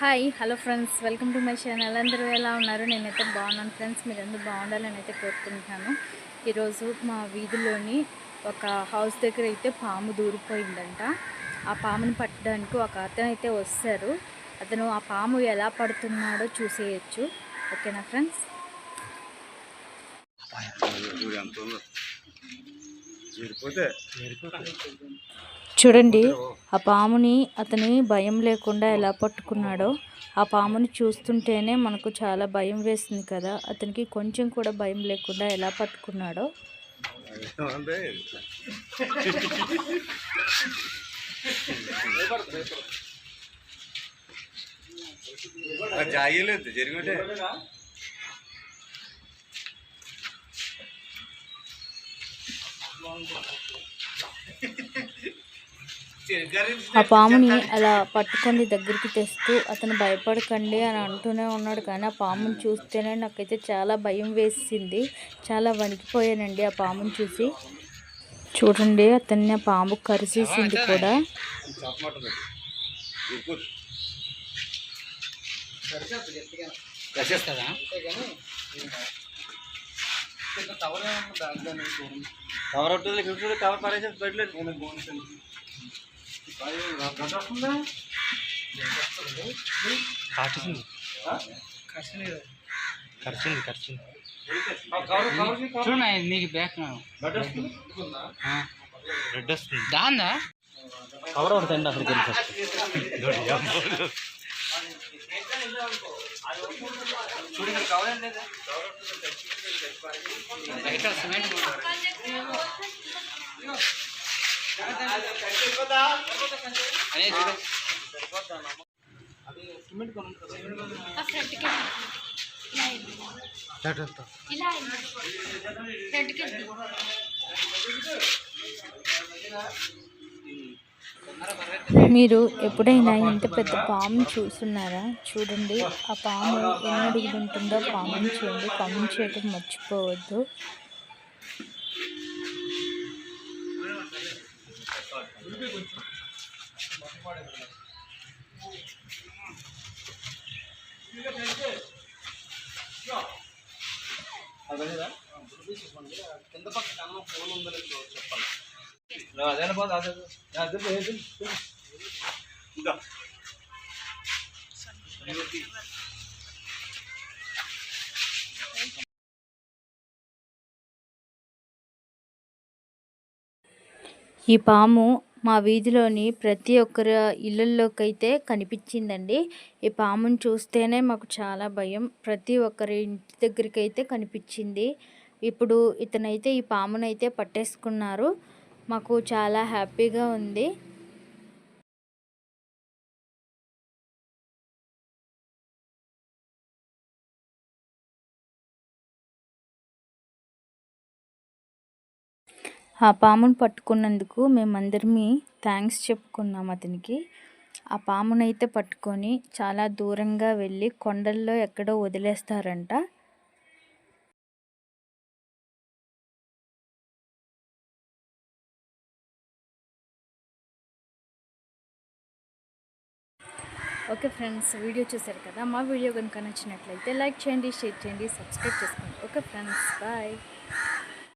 Hi hello friends. Welcome to my channel. అందరూ ఎలా ఉన్నారు? నేనైతే బాగున్నాను ఫ్రెండ్స్. మీరు బాగుండాలని అయితే కోరుకుంటున్నాను. ఈరోజు మా వీధిలోని ఒక హౌస్ దగ్గర అయితే పాము దూరిపోయిందంట. ఆ పాముని పట్టడానికి ఒక అతను అయితే వస్తారు. అతను ఆ పాము ఎలా పడుతున్నాడో చూసేయచ్చు. ఓకేనా ఫ్రెండ్స్? చేరిపోతే చూడండి ఆ పాముని అతని భయం లేకుండా ఎలా పట్టుకున్నాడో ఆ పాముని చూస్తుంటేనే మనకు చాలా భయం వేస్తుంది కదా. అతనికి కొంచెం కూడా భయం లేకుండా ఎలా పట్టుకున్నాడో. అంటే జాయలేదు జరిగితే ఆ పాముని అలా పట్టుకొని దగ్గరికి తెస్తూ అతను భయపడకండి అని అంటూనే ఉన్నాడు. కానీ ఆ పాముని చూస్తేనే నాకైతే చాలా భయం వేసింది. చాలా వణికిపోయానండి ఆ పాముని చూసి. చూడండి అతన్ని ఆ పాము కరిసేసింది కూడా. కవర్ చూడు కవర్ పరేసి పెట్టలేదు కాటింది ఖర్చింది ఖర్చింది చూడు నీకు బ్యాక్ రెడ్ వస్తుంది దాందా? కవర్ అక్కడికి వెళ్ళి ఫస్ట్ మీరు ఎప్పుడైనా ఇంత పెద్ద పాము చూస్తున్నారా? చూడండి ఆ పాము ఎన్ని అడుగులు ఉంటుందో కామెంట్ చేయండి. కామెంట్ చేయడం మర్చిపోవద్దు. కింద పక్క కన్నా ఫోన్ ఉందని చెప్పాలి అదే బాధ అదే అదే ఇంకా ఈ పాము మా వీధిలోని ప్రతి ఒక్కరి ఇళ్ళల్లోకైతే కనిపించిందండి. ఈ పాముని చూస్తేనే మాకు చాలా భయం. ప్రతి ఒక్కరి ఇంటి దగ్గరికి అయితే కనిపించింది. ఇప్పుడు ఇతనైతే ఈ పామునైతే పట్టేసుకున్నారు. మాకు చాలా హ్యాపీగా ఉంది. ఆ పామును పట్టుకున్నందుకు మేమందరమీ థ్యాంక్స్ చెప్పుకున్నాం అతనికి. ఆ పామునైతే పట్టుకొని చాలా దూరంగా వెళ్ళి కొండల్లో ఎక్కడో వదిలేస్తారంట. ఓకే ఫ్రెండ్స్ వీడియో చూసారు కదా? మా వీడియో కనుక నచ్చినట్లయితే లైక్ చేయండి షేర్ చేయండి సబ్స్క్రైబ్ చేసుకోండి. Okay friends bye.